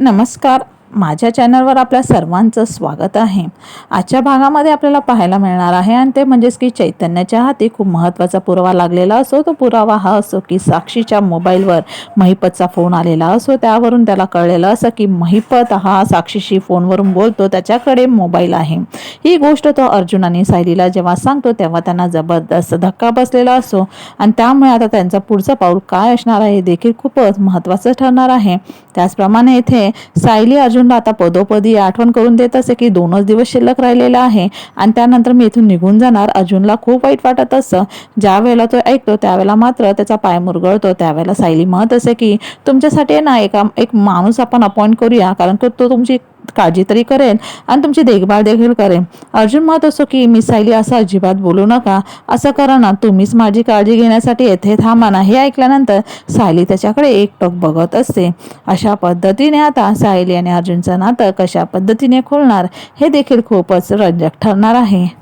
नमस्कार. माझ्या चॅनलवर आपल्या सर्वांचं स्वागत आहे. आजच्या भागामध्ये आपल्याला पाहायला मिळणार आहे आणि ते म्हणजेच की चैतन्याच्या हाती खूप महत्त्वाचा पुरावा लागलेला असो तो पुरावा हा असो की साक्षीच्या मोबाईलवर महिपतचा फोन आलेला असो त्यावरून त्याला कळलेलं असं की महिपत हा साक्षीशी फोनवरून बोलतो त्याच्याकडे मोबाईल आहे. ही गोष्ट तो अर्जुन आणि सायलीला जेव्हा सांगतो तेव्हा त्यांना जबरदस्त धक्का बसलेला असतो. आणि त्यामुळे आता त्यांचा पुढचं पाऊल काय असणार आहे हे देखील खूपच महत्त्वाचं ठरणार आहे. त्याचप्रमाणे इथे सायली अर्जुनला आता पदोपदी आठवण करून देत असे की दोनच दिवस शिल्लक राहिलेला आहे आणि त्यानंतर मी इथून निघून जाणार. अर्जुनला खूप वाईट वाटत असं ज्या वेळेला तो ऐकतो त्यावेळेला मात्र त्याचा पाय मुरगळतो. त्यावेळेला सायली म्हणत असे की तुमच्यासाठी ना एका एक माणूस आपण अपॉइंट करूया कारण की तो तुमची काळजी तरी करेल आणि तुमची देखभाल देखील करेन. अर्जुन म्हणत असतो की मी सायली असं अजिबात बोलू नका. असं करा ना. तुम्हीच माझी काळजी घेण्यासाठी येथे थांबा ना. हे ऐकल्यानंतर सायली त्याच्याकडे एकटक बघत असते. अशा पद्धतीने आता सायली आणि अर्जुनचं नातं कशा पद्धतीने खुलणार हे देखील खूपच रंजक ठरणार आहे.